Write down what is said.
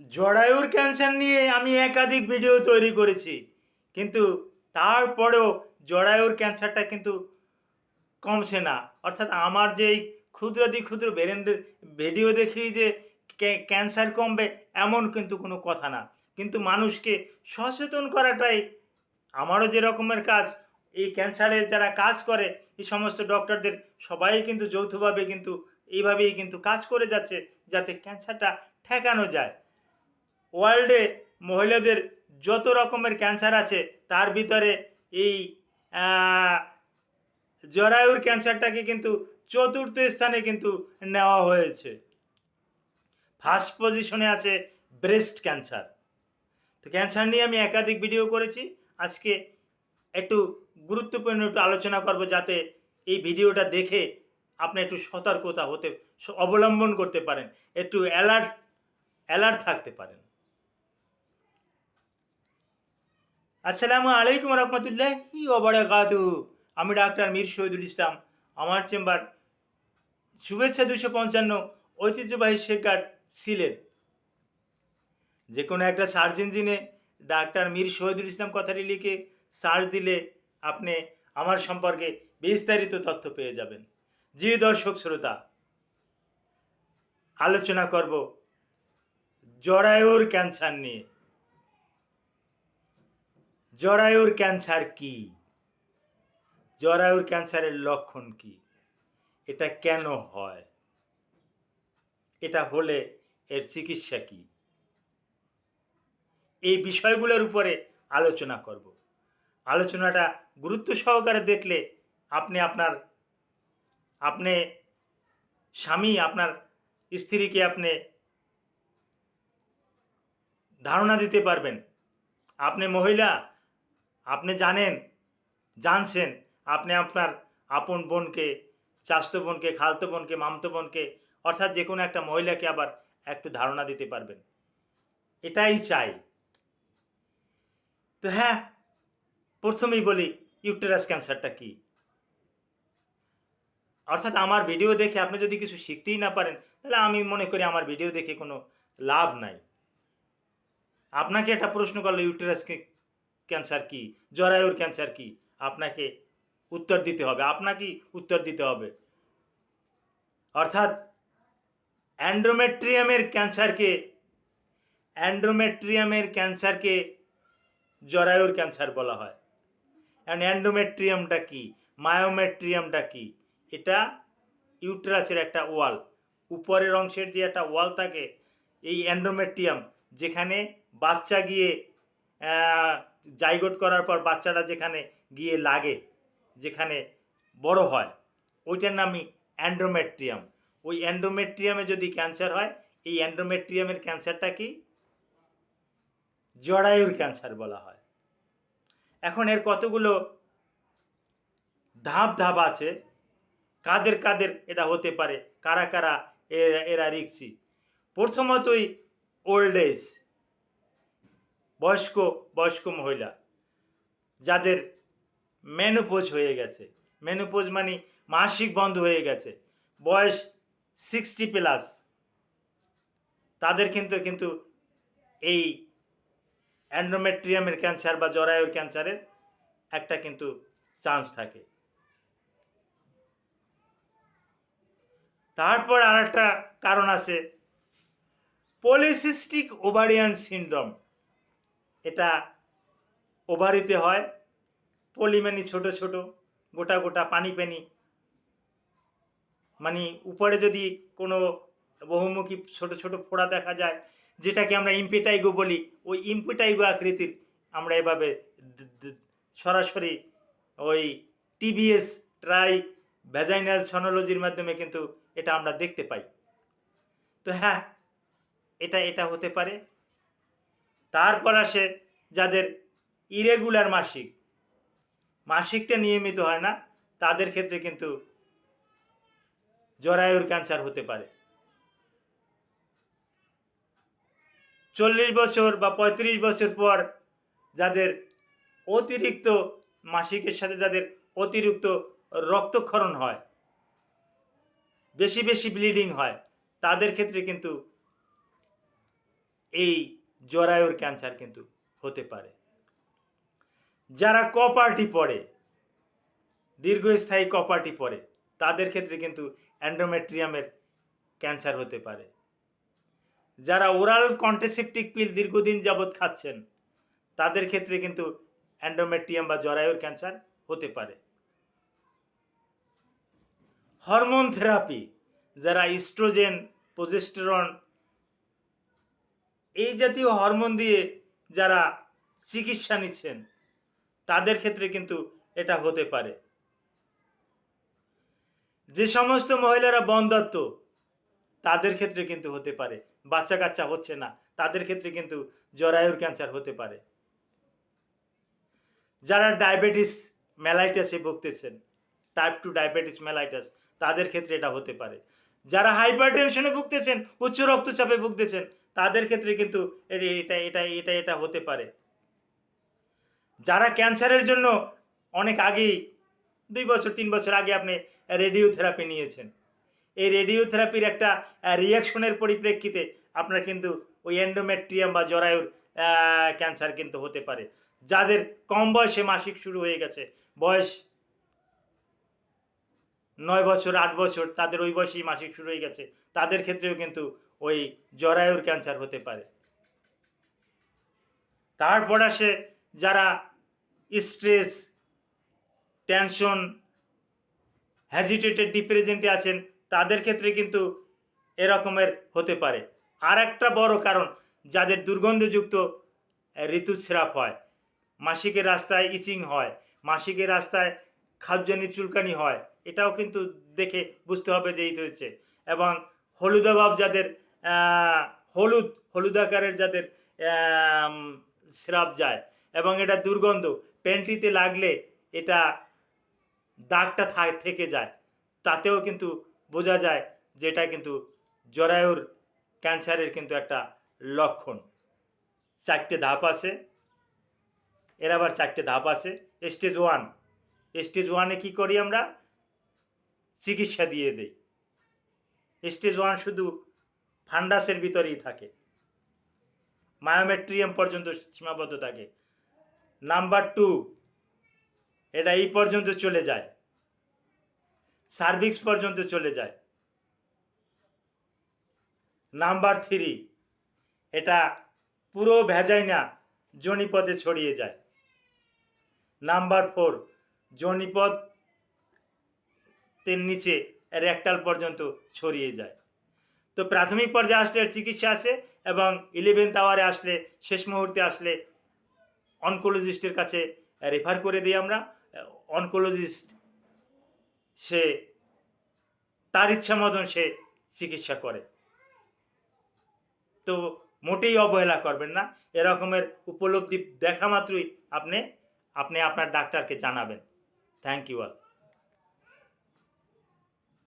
জরায়ুর ক্যান্সার নিয়ে আমি একাধিক ভিডিও তৈরি করেছি, কিন্তু তারপরেও জরায়ুর ক্যান্সারটা কিন্তু কমছে না। অর্থাৎ আমার যেই ক্ষুদ্রাদি ক্ষুদ্র বেরেন্দ্র ভিডিও দেখি যে ক্যান্সার কমবে এমন কিন্তু কোনো কথা না। কিন্তু মানুষকে সচেতন করাটাই আমারও যে রকমের কাজ, এই ক্যান্সারের যারা কাজ করে, এই সমস্ত ডক্টরদের সবাই কিন্তু যৌথভাবে কিন্তু এইভাবেই কিন্তু কাজ করে যাচ্ছে, যাতে ক্যান্সারটা ঠেকানো যায়। ওয়ার্ল্ডে মহিলাদের যত রকমের ক্যান্সার আছে, তার ভিতরে এই জরায়ুর ক্যান্সারটাকে কিন্তু চতুর্থ স্থানে কিন্তু নেওয়া হয়েছে। ফার্স্ট পজিশনে আছে ব্রেস্ট ক্যান্সার তো ক্যান্সার নিয়ে আমি একাধিক ভিডিও করেছি। আজকে একটু গুরুত্বপূর্ণ একটু আলোচনা করব যাতে এই ভিডিওটা দেখে আপনি একটু সতর্কতা হতে, অবলম্বন করতে পারেন। একটু অ্যালার্ট অ্যালার্ট থাকতে পারেন। আসসালামু আলাইকুম রহমতুল্লাহ ওবরাকাতু আমি ডাক্তার মীর শহীদুল ইসলাম। আমার চেম্বার শুভেচ্ছা দুশো পঞ্চান্ন ঐতিহ্যবাহী শেখার সিলেট। যে কোনো একটা সার্চ ইঞ্জিনে ডাক্তার মীর শহীদুল ইসলাম কথাটি লিখে সার্চ দিলে আপনি আমার সম্পর্কে বিস্তারিত তথ্য পেয়ে যাবেন। জি দর্শক শ্রোতা, আলোচনা করব জরায়ুর ক্যান্সার নিয়ে। জরায়ুর ক্যান্সার কি? জরায়ুর ক্যান্সারের লক্ষণ কি? এটা কেন হয়? এটা হলে এর চিকিৎসা কি? এই বিষয়গুলোর উপরে আলোচনা করব। আলোচনাটা গুরুত্ব সহকারে দেখলে আপনি আপনার, আপনি স্বামী, আপনার স্ত্রীকে আপনি ধারণা দিতে পারবেন। আপনি মহিলা আপনি জানেন, জানছেন, আপনি আপনার আপন বোনকে চাস্তো বোনকে, খালতো বোনকে, মামতো বোনকে, অর্থাৎ যে কোনো একটা মহিলাকে আবার একটু ধারণা দিতে পারবেন। এটাই চাই। তো হ্যাঁ প্রথমেই বলি, ইউটেরাস ক্যান্সারটা কি? অর্থাৎ আমার ভিডিও দেখে আপনি যদি কিছু শিখতেই না পারেন, তাহলে আমি মনে করি আমার ভিডিও দেখে কোনো লাভ নাই। আপনাকে একটা প্রশ্ন করল ইউটেরাস ক্যান্সার কি? জরায়ুর ক্যান্সার কি? আপনাকে উত্তর দিতে হবে। আপনাকেই উত্তর দিতে হবে। অর্থাৎ অ্যান্ড্রোমেট্রিয়ামের ক্যান্সারকে অ্যান্ড্রোমেট্রিয়ামের ক্যান্সারকে জরায়ুর ক্যান্সার বলা হয়। অ্যান্ড অ্যান্ডোমেট্রিয়ামটা কি? মায়োমেট্রিয়ামটা কি? এটা ইউট্রাসের একটা ওয়াল। উপরের অংশের যে একটা ওয়াল থাকে, এই অ্যান্ড্রোমেট্রিয়াম, যেখানে বাচ্চা গিয়ে জাইগোট করার পর বাচ্চাটা যেখানে গিয়ে লাগে, যেখানে বড় হয়, ওইটার নামই অ্যান্ড্রোমেট্রিয়াম। ওই অ্যান্ড্রোমেট্রিয়ামে যদি ক্যান্সার হয়, এই অ্যান্ড্রোমেট্রিয়ামের ক্যান্সারটা কি? জরায়ুর ক্যান্সার বলা হয়। এখন এর কতগুলো ধাপ ধাপ আছে, কাদের কাদের এটা হতে পারে, কারা কারা এরা এরা রিক্সি? প্রথমতই ওল্ড এজ বয়স্ক বয়স্ক মহিলা, যাদের মেনোপোজ হয়ে গেছে। মেনোপোজ মানে মাসিক বন্ধ হয়ে গেছে। বয়স সিক্সটি প্লাস তাদের কিন্তু কিন্তু এই অ্যান্ড্রোমেট্রিয়ামের ক্যান্সার বা জরায়ুর ক্যান্সারের একটা কিন্তু চান্স থাকে। তারপর আর একটা কারণ আছে। পলিসিস্টিক ওভারিয়ান সিন্ড্রোম এটা ওভারিতে হয়, পলিমানি ছোট ছোট, গোটা গোটা পানি পানি। মানে উপরে যদি কোনো বহুমুখী ছোট ছোট ফোড়া দেখা যায়, যেটাকে আমরা ইম্পেটাইগো বলি, ওই ইম্পেটাইগো আকৃতির আমরা এভাবে সরাসরি ওই টিবিএস ট্রাই ভ্যাজাইনাল সনোলজির মাধ্যমে কিন্তু এটা আমরা দেখতে পাই। তো হ্যাঁ এটা এটা হতে পারে। তারপর আসে যাদের ইরেগুলার মাসিক, মাসিকটা নিয়মিত হয় না, তাদের ক্ষেত্রে কিন্তু জরায়ুর ক্যান্সার হতে পারে। চল্লিশ বছর বা পঁয়ত্রিশ বছর পর যাদের অতিরিক্ত মাসিকের সাথে যাদের অতিরিক্ত রক্তক্ষরণ হয়, বেশি বেশি ব্লিডিং হয়, তাদের ক্ষেত্রে কিন্তু এই জরায়ুর ক্যান্সার কিন্তু হতে পারে। যারা কপারটি পড়ে, দীর্ঘস্থায়ী কপারটি পড়ে, তাদের ক্ষেত্রে কিন্তু অ্যান্ড্রোমেট্রিয়ামের ক্যান্সার হতে পারে। যারা ওরাল কন্ট্রাসেপটিক পিল দীর্ঘদিন যাবৎ খাচ্ছেন, তাদের ক্ষেত্রে কিন্তু অ্যান্ড্রোমেট্রিয়াম বা জরায়ুর ক্যান্সার হতে পারে। হরমোন থেরাপি, যারা ইস্ট্রোজেন, প্রজেস্টেরন এই জাতীয় হরমোন দিয়ে যারা চিকিৎসা নিচ্ছেন, তাদের ক্ষেত্রে কিন্তু এটা হতে পারে। যে সমস্ত মহিলারা বন্ধাত্ম, তাদের ক্ষেত্রে কিন্তু হতে পারে। বাচ্চা কাচ্চা হচ্ছে না, তাদের ক্ষেত্রে কিন্তু জরায়ুর ক্যান্সার হতে পারে। যারা ডায়াবেটিস মেলাইটাসে ভুগতেছেন টাইপ টু ডায়াবেটিস মেলাইটাস, তাদের ক্ষেত্রে এটা হতে পারে। যারা হাইপার টেনশনে ভুগতেছেন, উচ্চ রক্তচাপে ভুগতেছেন তাদের ক্ষেত্রে কিন্তু এটা এটা এটা এটা হতে পারে। যারা ক্যান্সারের জন্য অনেক আগেই, দুই বছর, তিন বছর আগে আপনি রেডিওথেরাপি নিয়েছেন। এই রেডিওথেরাপির একটা রিয়াকশনের পরিপ্রেক্ষিতে আপনার কিন্তু ওই অ্যান্ডোমেট্রিয়াম বা জরায়ুর ক্যান্সার কিন্তু হতে পারে। যাদের কম বয়সে মাসিক শুরু হয়ে গেছে, বয়স নয় বছর, আট বছর, তাদের ওই বয়সেই মাসিক শুরু হয়ে গেছে। তাদের ক্ষেত্রেও কিন্তু ওই জরায়ুর ক্যান্সার হতে পারে। তারপর আসে যারা স্ট্রেস, টেনশন হ্যাজিটেটেড ডিপ্রেজেন্টে আছেন, তাদের ক্ষেত্রে কিন্তু এরকমের হতে পারে। আর একটা বড় কারণ, যাদের দুর্গন্ধযুক্ত ঋতুস্রাপ হয়, মাসিকের রাস্তায় ইচিং হয়, মাসিকের রাস্তায় খাদ্যজনিত চুলকানি হয়, এটাও কিন্তু দেখে বুঝতে হবে যে এই হয়েছে এবং হলুদাভাব যাদের হলুদ হলুদাকারের যাদের স্রাব যায়, এবং এটা দুর্গন্ধ, প্যান্টিতে লাগলে এটা দাগটা থেকে যায়। তাতেও কিন্তু বোঝা যায় যে এটা কিন্তু জরায়ুর ক্যান্সারের কিন্তু একটা লক্ষণ। চারটে ধাপ আছে। এর আবার চারটে ধাপ আছে। স্টেজ ওয়ান স্টেজ ওয়ানে কি করি আমরা? চিকিৎসা দিয়ে দেই। স্টেজ ওয়ান শুধু ফান্ডাসের ভিতরেই থাকে। মায়োমেট্রিয়াম পর্যন্ত সীমাবদ্ধ থাকে। নাম্বার টু, এটা এই পর্যন্ত চলে যায়। সার্ভিক্স পর্যন্ত চলে যায়। নাম্বার থ্রি, এটা পুরো ভেজাইনা জনিপদে ছড়িয়ে যায়। নাম্বার ফোর জনিপদ তের নিচে রেকটাল পর্যন্ত ছড়িয়ে যায়। তো প্রাথমিক পর্যায়ে আসলে এর চিকিৎসা আছে এবং ইলেভেন্থ আওয়ারে আসলে, শেষ মুহূর্তে আসলে অনকোলজিস্টের কাছে রেফার করে দিই আমরা। অনকোলজিস্ট সে, তার ইচ্ছা মতন সে চিকিৎসা করে। তো মোটেই অবহেলা করবেন না। এরকমের উপলব্ধি দেখা মাত্রই আপনি আপনি আপনার ডাক্তারকে জানাবেন। Thank you all